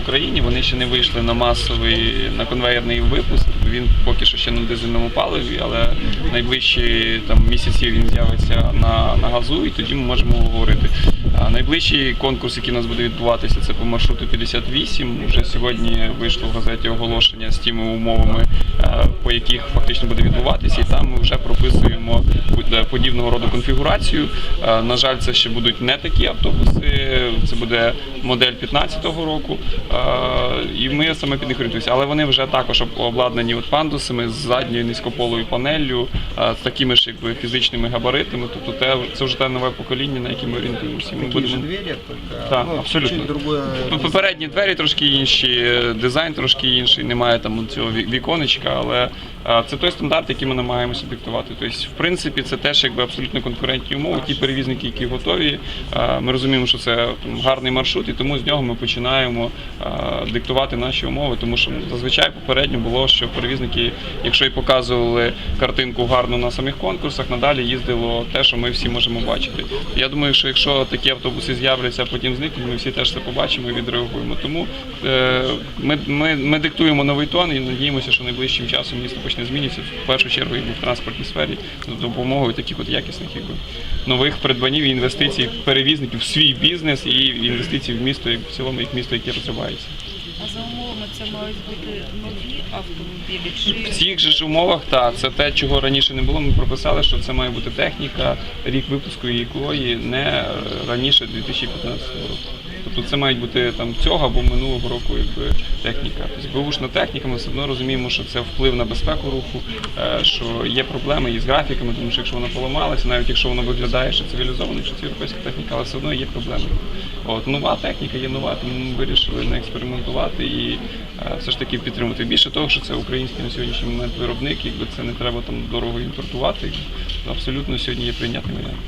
Україні. Вони ще не вийшли на масовий на конвейерний випуск. Він поки що ще на дизельному паливі, але найближчі там місяці він з'явиться на, на газу, і тоді ми можемо говорити. А найближчий конкурс, який у нас буде відбуватися, це по маршруту 58. Вже сьогодні вийшло в газеті оголошення з тими умовами, е, по яких фактично буде відбуватися, і там ми вже прописуємо подібного роду конфігурацію. Е, На жаль, це ще будуть не такі автобуси. Це буде модель 15-го року, і ми саме під них орієнтуємося. Але вони вже також обладнані от пандусами з задньою низькополою панеллю, з такими ж якби фізичними габаритами. Тобто те це вже те нове покоління, на яке ми орієнтуємося. Ми будемо только Так, ну, абсолютно. другое. Попередні двері трошки інші, дизайн трошки інший, немає там цього віконечка, але це той стандарт, який ми намагаємося диктувати. Тобто, в принципі, це теж якби абсолютно конкурентні умови. Ті перевізники, які готові. Ми розуміємо, що це гарний маршрут, і тому з нього ми починаємо диктувати наші умови. Тому що зазвичай попередньо було, що перевізники, якщо і показували картинку гарну на самих конкурсах, надалі їздило те, що ми всі можемо бачити. Я думаю, що якщо такі автобуси з'являться, а потім зникнуть, ми всі теж це побачимо і відреагуємо. Тому е, ми, ми, ми диктуємо новий тон і надіємося, що найближчим часом місто почне змінитися в першу чергу і в транспортній сфері за допомогою таких от якісних якби, нових придбанів і інвестицій перевізників в свій бізнес і інвестицій в місто, як в цілому як місто, яке розвивається. А за умовами це мають бути нові автомобілі В чи цих же ж умовах, так, це те, чого раніше не було. Ми прописали, що це має бути техніка, рік випуску якої не раніше 2015 року. Тобто це мають бути там цього або минулого року якби, техніка. Тобто бушна техніка, ми все одно розуміємо, що це вплив на безпеку руху, е, що є проблеми із графіками, тому що якщо вона поламалася, навіть якщо вона виглядає ще цивілізовано, що це європейська техніка, але все одно є проблеми. От нова техніка є нова, тому ми вирішили не експериментувати і е, все ж таки підтримати. Більше того, що це український на сьогоднішній момент виробник, якби це не треба там дорого імпортувати. Абсолютно сьогодні є прийнятний варіант.